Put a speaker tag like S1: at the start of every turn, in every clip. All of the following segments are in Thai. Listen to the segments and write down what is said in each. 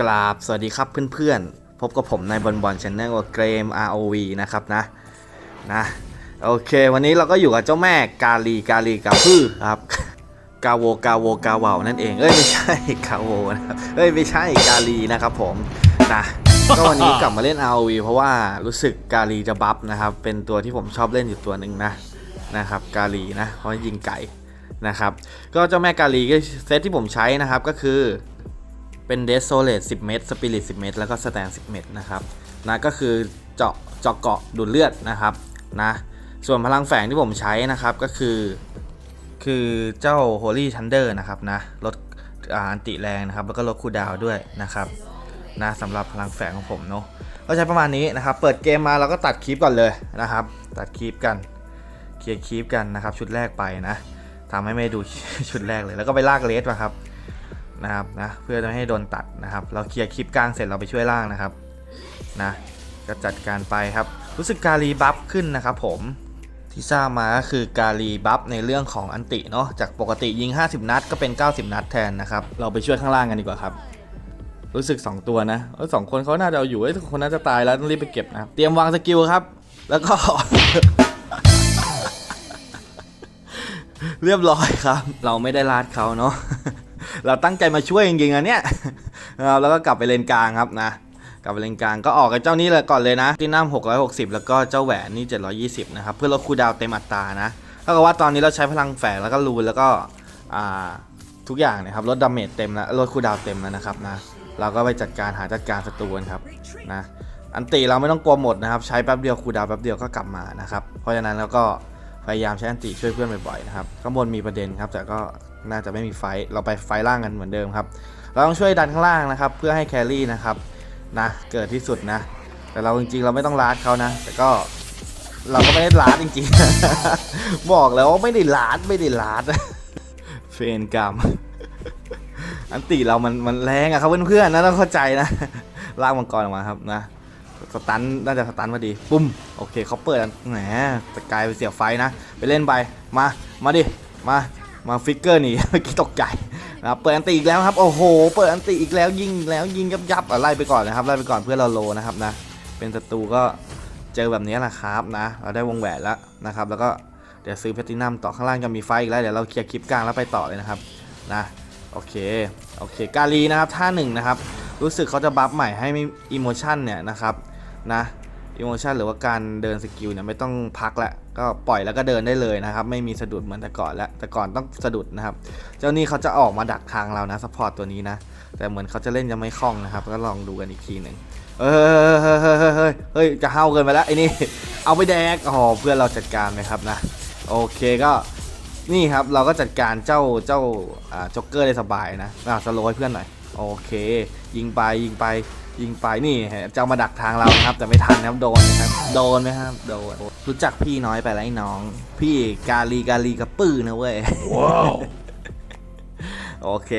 S1: กราบสวัสดีครับเพื่อนๆ พบกับผมในบอลบอลชแนลกับเกม ROV นะครับนะนะโอเค วันนี้เราก็อยู่กับเจ้าแม่กาลีกาลีกาพือครับกาโวกาโวกาวาวนั่นเองเอ้ยไม่ใช่กาโวนะครับเอ้ยไม่ใช่กาลีนะครับผมนะก็วันนี้กลับมาเล่น ROV เพราะว่ารู้สึกกาลีจะบัฟนะครับเป็นตัวที่ผมชอบเล่นอยู่ตัวหนึ่งนะนะครับกาลีนะเพราะยิงไก่นะครับก็เจ้าแม่กาลีก็เซตที่ผมใช้นะครับก็คือ เป็นเดสโซเลต10 เมตรสปิริต10 เมตร แล้วก็สแตน10 เมตรนะครับนะก็คือเจาะเจาะเกาะดูดเลือดนะครับนะส่วนพลังแฝงที่ผมใช้นะครับก็คือ คือเจ้า Holy Thunder นะครับนะลดอันติแรงนะครับ แล้วก็ลดคูดาวด้วยนะครับนะสำหรับพลังแฝงของผมเนาะก็ใช้ประมาณนี้นะครับ เปิดเกมมาเราก็ตัดคลิปก่อนเลยนะครับ ตัดคลิปกันเคลียร์คลิปกันนะครับ ชุดแรกไปนะทำให้ไม่ดูชุดแรกเลยแล้วก็ไปลากเลสมาครับ นะครับนะเพื่อจะไม่ให้โดนตัดนะครับ เราเคลียร์คลิปกลางเสร็จเราไปช่วยล่างนะครับนะก็จัดการไปครับ รู้สึกการีบัฟขึ้นนะครับผมที่ทราบมาก็คือการีบัฟในเรื่องของอันติเนาะจากปกติยิง 50 นัดก็เป็น 90 นัดแทนนะครับเราไปช่วยข้างล่างกันดีกว่าครับรู้สึก 2 ตัวนะเออสองคนเขาน่าจะเอาอยู่ไอ้คนน่าจะตายแล้วต้องรีบไปเก็บนะเตรียมวางสกิลครับ แล้วก็ เรียบร้อยครับ เราไม่ได้ลาดเขาเนาะ เราตั้งใจมาช่วยจริงๆอะเนี่ยนะครับแล้วก็กลับไปเลนกลางครับนะกลับไปเลนกลางก็ออกกับเจ้านี้เลยก่อนเลยนะที่น้ำ660 แล้วก็เจ้าแหวนนี่ 720 นะครับ เพื่อลดคูดาวเต็มอัตรานะเท่ากับว่าตอนนี้เราใช้พลังแฝงแล้วก็รูนแล้วก็ทุกอย่างนะครับลดดาเมจเต็มแล้วลดคูดาวเต็มแล้วนะครับนะเราก็ไปจัดการหาจัดการศัตรูนครับนะอันตีเราไม่ต้องกลัวหมดนะครับ ใช้แป๊บเดียวคูดาวแป๊บเดียวก็กลับมานะครับเพราะฉะนั้นแล้วก็พยายามใช้อันติช่วยเพื่อนบ่อยๆนะครับข้างบนมีประเด็นครับแต่ก็ น่าจะไม่มีไฟ เราไปไฟล่างกันเหมือนเดิมครับ เราต้องช่วยดันข้างล่างนะครับ เพื่อให้แครี่นะครับนะเกิดที่สุดนะ แต่เราจริงๆเราไม่ต้องลาดเขานะ แต่ก็เราก็ไม่ได้ลาดจริงๆ บอกแล้วว่าไม่ได้ลาดไม่ได้ลาดเฟนกรรมอันติเรามันมันแรงอะครับเพื่อนๆนะต้องเข้าใจนะลากมังกรออกมาครับนะสตันน่าจะสตันพอดีปุ้มโอเคเขาเปิดแหมแต่กลายไปเสียไฟนะ ไปเล่นไปมามาดิมา มาฟิกเกอร์หนีเมื่อกี้ตกใจนะครับเปิดอันตีอีกแล้วครับโอ้โห เปิดอันตีอีกแล้วยิงแล้วยิงยับยับอะไล่ไปก่อนนะครับไล่ไปก่อนเพื่อเราโลนะครับนะเป็นศัตรูก็เจอแบบนี้แหละครับนะ เราได้วงแหวนแล้วนะครับ แล้วก็เดี๋ยวซื้อแพลตินัมต่อข้างล่างจะมีไฟอีกแล้วเดี๋ยวเราเคลียร์คลิปกลางแล้วไปต่อเลยนะครับนะโอเคโอเคกาลีนะครับท่าหนึ่งนะครับรู้สึกเขาจะบัฟใหม่ให้ไม่อิโมชันเนี่ยนะครับนะ อิโมชันหรือว่าการเดินสกิลเนี่ยไม่ต้องพักละก็ปล่อยแล้วก็เดินได้เลยนะครับ ไม่มีสะดุดเหมือนแต่ก่อนแล้วแต่ก่อนต้องสะดุดนะครับ เจ้านี่เขาจะออกมาดักทางเรานะสปอร์ตตัวนี้นะ แต่เหมือนเขาจะเล่นยังไม่คล่องนะครับ ก็ลองดูกันอีกทีหนึ่งเฮ้ยเฮ้ยเฮ้ยเฮ้ยเฮ้ยเฮ้ยจะเฮาเกินไปแล้วไอ้นี่ เอาไปแดกอ๋อเพื่อนเราจัดการไหมครับนะ โอเคก็นี่ครับเราก็จัดการเจ้าเจ้าจ็อกเกอร์ได้สบายนะอ่าสโลว์ให้เพื่อนหน่อย โอเค ยิงไปยิงไป ยิงไปนี่จะเอามาดักทางเรานะครับ แต่ไม่ทันนะครับโดนนะครับโดนไหมครับโดนรู้จักพี่น้อยไปแล้วไอ้น้อง พี่กาลีกาลีกระปื้อนะเว้ย
S2: ว้าว
S1: โอเค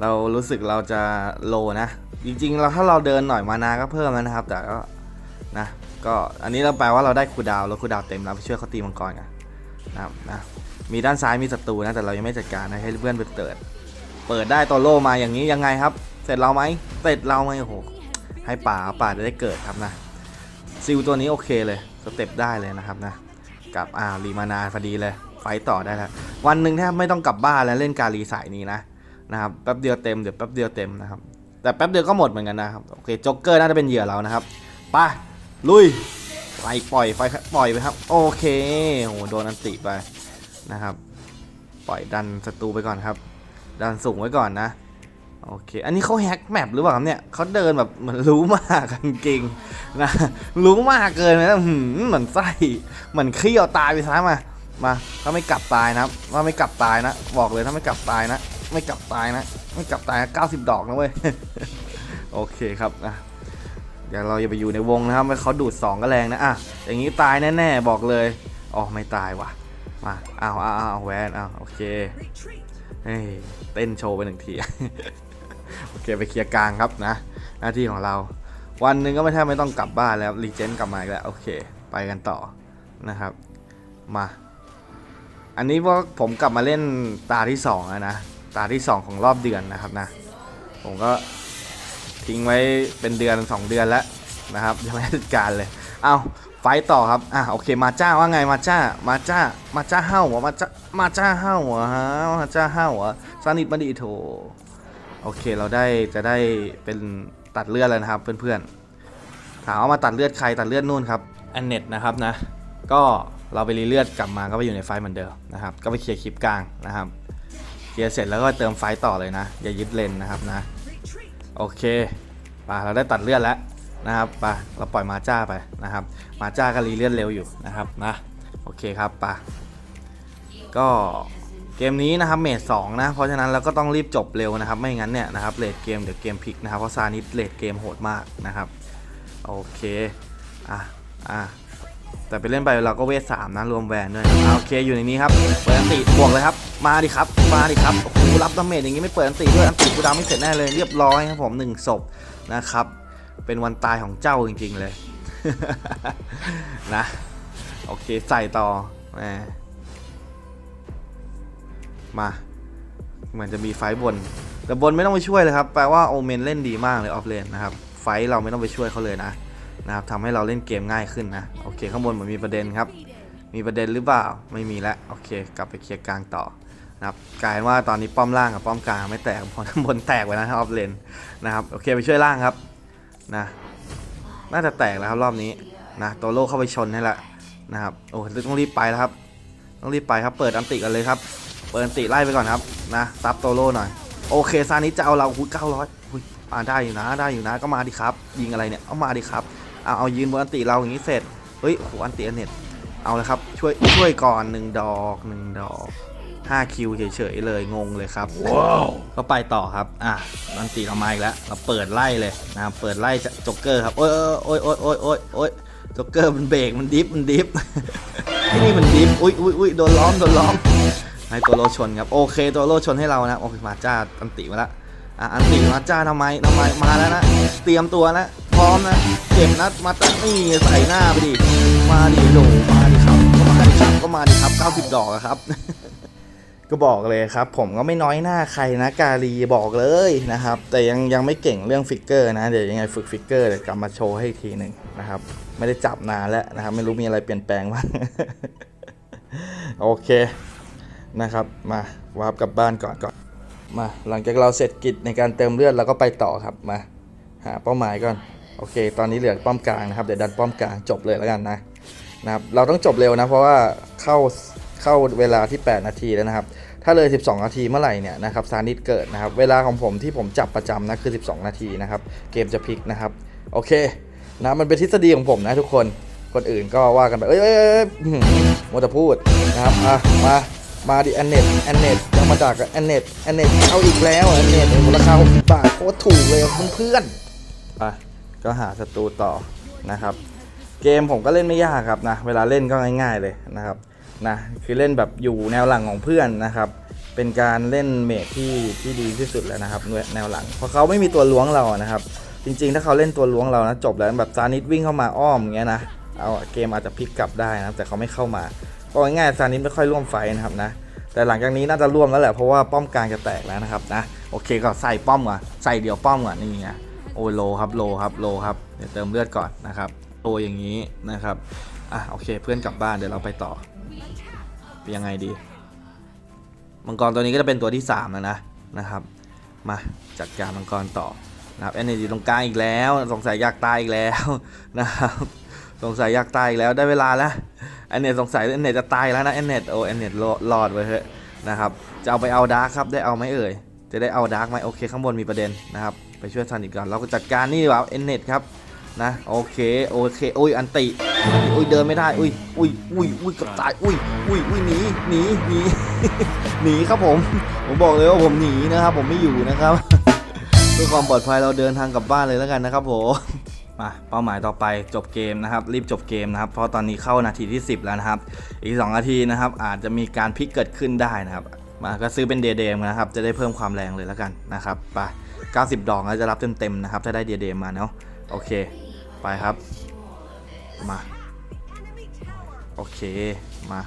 S1: เรารู้สึกเราจะโลนะ จริงๆ เราถ้าเราเดินหน่อยมานาก็เพิ่มแล้วนะครับ แต่ก็นะก็อันนี้เราแปลว่าเราได้คูลดาวน์แล้วคูลดาวน์เต็มแล้วไปช่วยเขาตีมังกรกันนะครับนะมีด้านซ้ายมีศัตรูนะแต่เรายังไม่จัดการนะให้เพื่อนไปเปิด เปิดได้ตัวโล่มาอย่างนี้ยังไงครับ เสร็จเราไหมเสร็จเราไหมโอ้โห ให้ป่าป่าจะได้เกิดครับนะซิลตัวนี้โอเคเลยสเต็ปได้เลยนะครับนะกับอ่ารีมานาพอดีเลยไฟต่อได้แล้ววันหนึ่งแทบไม่ต้องกลับบ้านแล้วเล่นการีสายนี้นะนะครับแป๊บเดียวเต็มเดี๋ยวแป๊บเดียวเต็มนะครับแต่แป๊บเดียวก็หมดเหมือนกันนะครับโอเคจ็อกเกอร์น่าจะเป็นเหยื่อเรานะครับไปลุยไปปล่อยไฟปล่อยไปครับ โอเคโอ้โหโดนอันติไปนะครับ ปล่อยดันศัตรูไปก่อนครับ ดันสูงไว้ก่อนนะ โอเค อันนี้เขาแฮกแมปหรือเปล่าครับเนี่ยเขาเดินแบบเหมือนรู้มากจริงๆนะรู้มากเกินไปแล้วเหมือนไส้เหมือนเขี้ยวตายไปซะมา มา ถ้าไม่กลับตายนะครับว่าไม่กลับตายนะ บอกเลยถ้าไม่กลับตายนะ ไม่กลับตายนะ ไม่กลับตายเก้าสิบดอกนะเว้ย โอเคครับนะเดี๋ยวเราอย่าไปอยู่ในวงนะครับเขาดูดสองก็แรงนะอะอย่างนี้ตายแน่ๆบอกเลยอ๋อไม่ตายว่ะ มาอ้าวอ้าวอ้าวแวนอ้าวโอเคเฮ้ยเต้นโชว์ไปหนึ่งที โอเคไปเคลียร์กลางครับนะ หน้าที่ของเรา วันหนึ่งก็ไม่แทบไม่ต้องกลับบ้านแล้วรีเจนกลับมาอีกแล้วโอเค ไปกันต่อนะครับ มา อันนี้ว่าผมกลับมาเล่นตาที่สองแล้วนะตาที่สองของรอบเดือนนะครับนะ ผมก็ทิ้งไว้เป็นเดือน 2 เดือนแล้วนะครับยังไม่ได้จัดการเลยเอาไฟต่อครับ อะโอเคมาจ้าว่าไงมาจ้ามาจ้ามาจ้าเฮ้าหรอมาจ้ามาจ้าเฮ้าหรอฮะมาจ้าเฮ้าหรอซานิดมาดีโถ โอเคเราได้จะได้เป็นตัดเลือดแล้วนะครับเพื่อนๆถามว่ามาตัดเลือดใครตัดเลือดนู่นครับอันเน็ตนะครับนะ ก็เราไปรีเลือดกลับมาก็ไปอยู่ในไฟล์เหมือนเดิมนะครับ ก็ไปเคลียร์คลิปกลางนะครับเคลียร์เสร็จแล้วก็เติมไฟล์ต่อเลยนะ อย่ายึดเลนนะครับนะ โอเคไปเราได้ตัดเลือดแล้วนะครับไปเราปล่อยมาจ้าไปนะครับ มาจ้าก็รีเลือดเร็วอยู่นะครับนะโอเคครับไปก็ เกมนี้นะครับเมทสองนะ เพราะฉะนั้นเราก็ต้องรีบจบเร็วนะครับ ไม่งั้นเนี่ยนะครับเลดเกมเดี๋ยวเกมพลิกนะครับ เพราะซานิสเลดเกมโหดมากนะครับ โอเค อะ อะ แต่ไปเล่นไปเราก็เวทสามนะ รวมแวนด้วยโอเคอยู่ในนี้ครับ เปิดอันติบวกเลยครับ มาดิครับ มาดิครับ โอ้โหรับดาเมจอย่างนี้ไม่เปิดอันติด้วย อันติกูดาวไม่เสร็จแน่เลย เรียบร้อยครับผมหนึ่งศพนะครับ เป็นวันตายของเจ้าจริงๆเลย นะ โอเคใส่ต่อแห มาเหมือนจะมีไฟบน แต่บนไม่ต้องไปช่วยเลยครับ แปลว่าโอเมนเล่นดีมากเลยออฟเลนนะครับ ไฟเราไม่ต้องไปช่วยเขาเลยนะนะครับทำให้เราเล่นเกมง่ายขึ้นนะ โอเค ข้างบนเหมือนมีประเด็นครับ มีประเด็นหรือเปล่า ไม่มีแล้ว โอเค กลับไปเคลียร์กลางต่อนะครับ กลายว่าตอนนี้ป้อมล่างกับป้อมกลางไม่แตกพราะข้างบนแตกไปนะครับออฟเลนนะครับ โอเค ไปช่วยล่างครับ นะ น่าจะแตกแล้วครับรอบนี้ นะโตโร่เข้าไปชนให้ละนะครับ โอ้ต้องรีบไปแล้วครับ ต้องรีบไปครับ เปิดอันติกันเลยครับ เปิดอันติไล่ไปก่อนครับนะซับโตโร่หน่อยโอเคซานิจะเอาเราคุยเก้าร้อยคุยอ่าได้อยู่นะได้อยู่นะก็มาดิครับ ยิงอะไรเนี่ยเอามาดิครับเอาเอายืนบนอันติเราอย่างนี้เสร็จเฮ้ยโอ้โหอันติอันเน็ตเอาเลยครับช่วยช่วยก่อนหนึ่งดอกหนึ่งดอก5คิวเฉยๆเลยงงเลยครับว้าวก็ไปต่อครับอะอันติเรามาอีกแล้วเราเปิดไล่เลยนะครับเปิดไล่จ็อกเกอร์ครับโอ้ยโอ้ยโอ้ยโอ้ยโอ้ยโอ้ยจ็อกเกอร์มันเบรกมันดิฟมันดิฟไอ้นี่มันดิฟอุ้ยอุ้ยอุ้ยโดนล้อมโดนล้อม ให้ตัวโลชนครับโอเคตัวโลชนให้เรานะโอเคมาจ้าอันติมาล้วอะอันติมาจ้าทำไมทำไมมาแล้วนะเตรียมตัวนะพร้อมนะเก็บนะมาตั้งนี่ใส่หน้าไปดิมาดิโหลมาดิครับก็มาดิครับก็มาดิครับ90ดอกครับ ก็บอกเลยครับ ผมก็ไม่น้อยหน้าใครนะ กาลีบอกเลยนะครับ แต่ยังยังไม่เก่งเรื่องฟิกเกอร์นะเดี๋ยวยังไงฝึกฟิกเกอร์เดี๋ยวกลับมาโชว์ให้ทีหนึ่งนะครับ ไม่ได้จับนานแล้วนะครับ ไม่รู้มีอะไรเปลี่ยนแปลงบ้างโอเค นะครับมาวาร์ปกลับบ้านก่อนก่อนมาหลังจากเราเสร็จกิจในการเติมเลือดเราก็ไปต่อครับมาหาเป้าหมายก่อนโอเค ตอนนี้เหลือป้อมกลางนะครับเดี๋ยวดันป้อมกลางจบเลยแล้วกันนะนะครับเราต้องจบเร็วนะเพราะว่าเข้าเข้าเวลาที่ 8 นาทีแล้วนะครับ ถ้าเลย 12 นาทีเมื่อไหร่เนี่ยนะครับซานิดเกิดนะครับ เวลาของผมที่ผมจับประจำนะคือ 12 นาทีนะครับ เกมจะพลิกนะครับ โอเคนะมันเป็นทฤษฎีของผมนะทุกคนคนอื่นก็ว่ากันไปเอ้ยเอ้ยเอ้ยมัวแต่พูดนะครับอะมา มาดิแอนเนตแอนเน็ตยังมาจากแอนเนตแอนเนตเอาอีกแล้วแอนเนตมูลค่า60บาทโคตรถูกเลยเพื่อนๆอะก็หาศัตรูต่อนะครับ เกมผมก็เล่นไม่ยากครับนะเวลาเล่นก็ง่ายๆเลยนะครับนะคือเล่นแบบอยู่แนวหลังของเพื่อนนะครับ เป็นการเล่นเมทที่ที่ดีที่สุดแล้วนะครับแนวหลังเพราะเขาไม่มีตัวล้วงเรานะครับ จริงๆ ถ้าเขาเล่นตัวล้วงเรานะจบแล้วแบบซานิดวิ่งเข้ามาอ้อมอย่างเงี้ยนะเอาเกมอาจจะพลิกกลับได้นะแต่เขาไม่เข้ามา ก็ง่ายๆซานิดไม่ค่อยร่วมไฟนะครับนะแต่หลังจากนี้น่าจะร่วมแล้วแหละเพราะว่าป้อมกลางจะแตกแล้วนะครับนะโอเคก็ใส่ป้อมก่อนใส่เดี่ยวป้อมก่อนนี่ไงโอ้โลครับโลครับโลครับเดี๋ยวเติมเลือดก่อนนะครับโลอย่างนี้นะครับอะโอเคเพื่อนกลับบ้านเดี๋ยวเราไปต่อเป็นยังไงดี มังกรตัวนี้ก็จะเป็นตัวที่3แล้วนะนะครับ มาจัดการมังกรต่อนะครับแอเนจีตรงกลางอีกแล้ว สงสัยอยากตายอีกแล้วนะครับสงสัยอยากตายอีกแล้วได้เวลาแล้ว อนเนตสงสัยแอนเนตจะตายแล้วนะแอนเนตโอ้แอนเนตรอดไว้เถอะนะครับจะเอาไปเอาดาร์คครับได้เอาไหมเอ่ยจะได้เอาดาร์คไหมโอเคข้างบนมีประเด็นนะครับไปช่วยซันอีกก่อนเราก็จัดการนี่ดีกว่าแอนเนตครับนะโอเคโอเคอุ้ยอันติอุ้ยเดินไม่ได้อุ้ยอุ้ยอุ้ยอุ้ยกับตายอุ้ยอุ้ยอุ้ยหนีหนีหนีหนีครับผมผมบอกเลยว่าผมหนีนะครับ ผมไม่อยู่นะครับเพื่อความปลอดภัยเราเดินทางกลับบ้านเลยแล้วกันนะครับผม มาเป้าหมายต่อไปจบเกมนะครับ รีบจบเกมนะครับ เพราะตอนนี้เข้านาทีที่ 10 แล้วนะครับ อีก 2 นาทีนะครับ อาจจะมีการพลิกเกิดขึ้นได้นะครับมาก็ซื้อเป็นเดย์เดมนะครับ จะได้เพิ่มความแรงเลยแล้วกันนะครับไป90 ดอกแล้วจะรับเต็มๆนะครับ ถ้าได้เดย์เดมมาเนาะโอเค ไปครับมาโอเคมา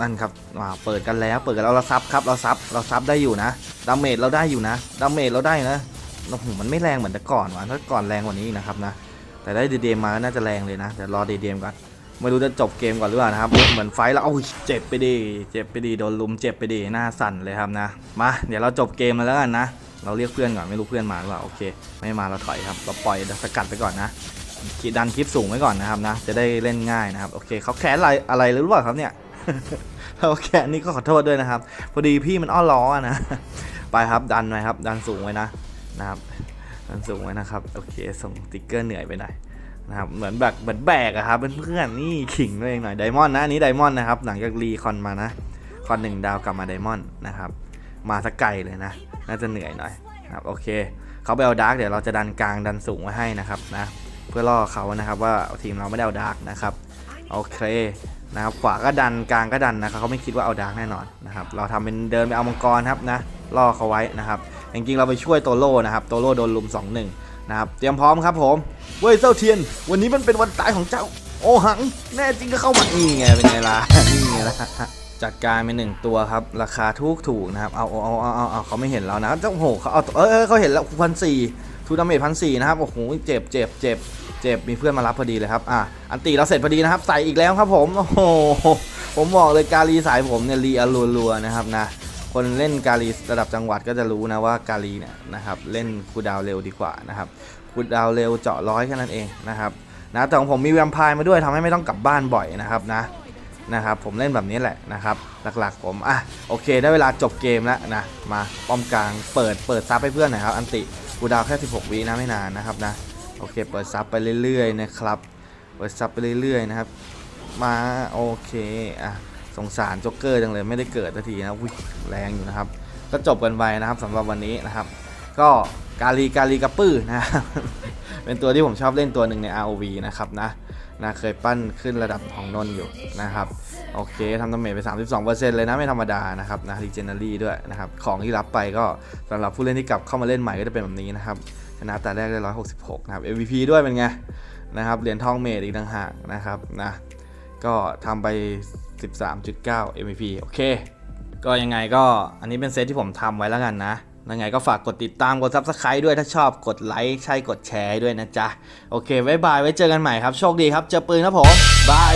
S1: นั่นครับมาเปิดกันแล้วเปิดกันแล้วเราซับครับเราซับเราซับได้อยู่นะดาเมจเราได้อยู่นะดาเมจเราได้นะ โอ้โหมันไม่แรงเหมือนแต่ก่อนว่ะถ้าก่อนแรงกว่านี้อีกนะครับนะ แต่ได้เดเดมมาก็น่าจะแรงเลยนะเดี๋ยวรอเดเดมก่อนไม่รู้จะจบเกมก่อนหรือเปล่านะครับ เหมือนไฟท์แล้วโอ้ยเจ็บไปดีเจ็บไปดีโดนลุมเจ็บไปดีหน้าสั่นเลยครับนะมาเดี๋ยวเราจบเกมมาแล้วกันนะ เราเรียกเพื่อนก่อนไม่รู้เพื่อนมาหรือเปล่าโอเค ไม่มาเราถอยครับ เราปล่อยสกัดไปก่อนนะขีดดันคลิปสูงไว้ก่อนนะครับนะ จะได้เล่นง่ายนะครับโอเคเขาแค้นอะไรอะไรหรือเปล่าครับเนี่ยเขาแค้นนี่ก็ขอโทษด้วยนะครับ พอดีพี่มันอ้อล้อนะไปครับดันไว้ครับ ดันสูงไว้นะ นะครับดันสูงไว้นะครับ โอเค ส่งติ๊กเกอร์เหนื่อยไปหน่อยนะครับ เหมือนแบบเหมือนแบกอะครับเพื่อนๆนี่ขิงตัวเองหน่อยไดมอนด์นะอันนี้ไดมอนด์นะครับ หลังจากรีคอนมานะ คอนหนึ่งดาวกลับมาไดมอนด์นะครับ มาสักไกลเลยนะ น่าจะเหนื่อยหน่อยนะครับโอเค เขาไปเอาดาร์กเดี๋ยวเราจะดันกลางดันสูงไว้ให้นะครับนะ เพื่อล่อเขานะครับว่าทีมเราไม่ได้เอาดาร์กนะครับโอเคนะครับขวาก็ดันกลางก็ดันนะครับเขาไม่คิดว่าเอาดาร์กแน่นอนนะครับ เราทำเป็นเดินไปเอามังกรครับนะล่อเขาไว้นะครับ จริงๆเราไปช่วยโตโร่นะครับโตโร่โดนลุม 2-1 นะครับ เตรียมพร้อมครับผมเว้ยเจ้าเทียน วันนี้มันเป็นวันตายของเจ้า โอหัง แน่จริงก็เข้ามานี่ไงเป็นไงล่ะนี่ไงล่ะจัดการไปหนึ่งตัวครับ ราคาถูกถูกนะครับเอาเอาเอาเอาเอาเขาไม่เห็นเรานะเจ้าโอ้โหเขาเอาเออเขาเห็นแล้วพันสี่ทูดาเมจพันสี่นะครับโอ้โหเจ็บเจ็บเจ็บเจ็บมีเพื่อนมารับพอดีเลยครับอะอันตีเราเสร็จพอดีนะครับ ใส่อีกแล้วครับผมโอ้โหผมบอกเลยกาลีสายผมเนี่ยรีอรัวๆนะครับนะ คนเล่นกาลีระดับจังหวัดก็จะรู้นะว่ากาลีเนี่ยนะครับเล่นคูดาวเร็วดีกว่านะครับคูดาวเร็วเจาะร้อยแค่นั้นเองนะครับนะแต่ของผมมีแวมไพร์มาด้วยทำให้ไม่ต้องกลับบ้านบ่อยนะครับนะนะครับผมเล่นแบบนี้แหละนะครับหลักๆผมอะโอเค ได้เวลาจบเกมแล้วนะมาป้อมกลางเปิดเปิดซับให้เพื่อนหน่อยครับอันติคูดาวแค่ 16 วินะไม่นานนะครับนะโอเค เปิดซับไปเรื่อยๆนะครับเปิดซับไปเรื่อยๆนะครับมาโอเคอะ สงสารจ็กเกอร์จังเลยไม่ได้เกิดสักทีนะอุ๊ยแรงอยู่นะครับ ก็จบกันไปนะครับสำหรับวันนี้นะครับ ก็กาลีกาลีกระปื้อนะเป็นตัวที่ผมชอบเล่นตัวหนึ่งใน ROV นะครับนะนะเคยปั้นขึ้นระดับของนนอยู่นะครับ โอเคทำดาเมจไป 32%เลยนะ ไม่ธรรมดานะครับนะรีเจนเนอรี่ด้วยนะครับ ของที่รับไปก็สำหรับผู้เล่นที่กลับเข้ามาเล่นใหม่ก็จะเป็นแบบนี้นะครับ ชนะแต่แรกได้ 166 นะครับ MVP ด้วยเป็นไงนะครับเหรียญทองเมดอีกต่างหากนะครับนะก็ทำไป 13.9 MVP โอเค ก็ยังไงก็อันนี้เป็นเซตที่ผมทำไว้แล้วกันนะยังไงก็ฝากกดติดตามกด Subscribe ด้วยถ้าชอบกดไลค์ใช่กดแชร์ด้วยนะจ๊ะ โอเค บ๊ายบาย ไว้เจอกันใหม่ครับ โชคดีครับ เจอปืนครับผม บาย